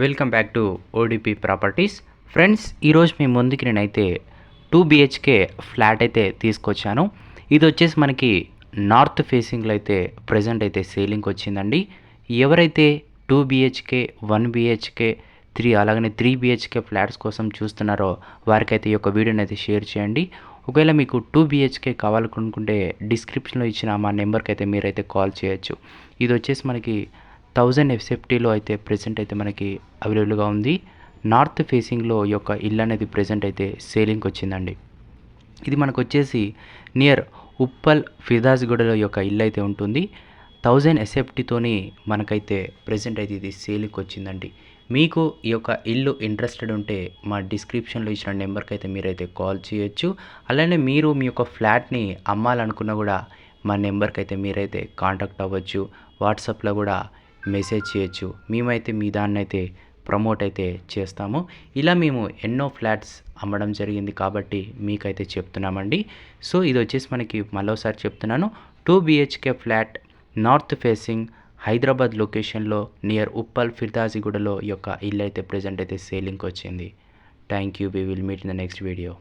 Welcome back to ODP properties. Friends ఈరోజు మీ ముందుకి నేనైతే టూ బిహెచ్కే ఫ్లాట్ అయితే తీసుకొచ్చాను. ఇది వచ్చేసి మనకి నార్త్ ఫేసింగ్లో అయితే ప్రజెంట్ అయితే సేలింగ్ వచ్చిందండి. ఎవరైతే two BHK one BHK three అలాగనే త్రీ బిహెచ్కే ఫ్లాట్స్ కోసం చూస్తున్నారో వారికైతే ఈ యొక్క వీడియోని అయితే షేర్ చేయండి. ఒకవేళ మీకు టూ బిహెచ్కే కావాలనుకుంటే డిస్క్రిప్షన్లో ఇచ్చిన మా నెంబర్కి అయితే మీరైతే కాల్ చేయొచ్చు. ఇది వచ్చేసి మనకి థౌజండ్ ఎఫ్సెఫ్టీలో అయితే ప్రెసెంట్ అయితే మనకి అవైలబుల్గా ఉంది. నార్త్ ఫేసింగ్లో ఈ యొక్క ఇల్లు అనేది ప్రెసెంట్ అయితే సేలింగ్కి వచ్చిందండి ఇది మనకు వచ్చేసి నియర్ ఉప్పల్ ఫిదాజ్గూడలో యొక్క ఇల్లు అయితే ఉంటుంది. థౌజండ్ ఎస్ఎఫ్టీతోని మనకైతే ప్రెసెంట్ అయితే ఇది సేల్కి వచ్చిందండి మీకు ఈ యొక్క ఇల్లు ఇంట్రెస్టెడ్ ఉంటే మా డిస్క్రిప్షన్లో ఇచ్చిన నెంబర్కి అయితే మీరైతే కాల్ చేయొచ్చు. అలానే మీరు మీ యొక్క ఫ్లాట్ని అమ్మాలనుకున్నా కూడా మా నెంబర్కి అయితే మీరైతే కాంటాక్ట్ అవ్వచ్చు. వాట్సాప్లో కూడా మెసేజ్ చేయొచ్చు. మేమైతే మీ దాన్ని అయితే ప్రమోట్ అయితే చేస్తాము. ఇలా మేము ఎన్నో ఫ్లాట్స్ అమ్మడం జరిగింది కాబట్టి మీకైతే చెప్తున్నామండి. సో ఇది వచ్చేసి మనకి మరోసారి చెప్తున్నాను. Two BHK flat north facing Hyderabad లొకేషన్లో నియర్ ఉప్పల్ ఫిర్దాజిగూడలో యొక్క ఇల్లు అయితే ప్రజెంట్ అయితే సేలింగ్కి వచ్చింది. Thank you. We will meet in the next video.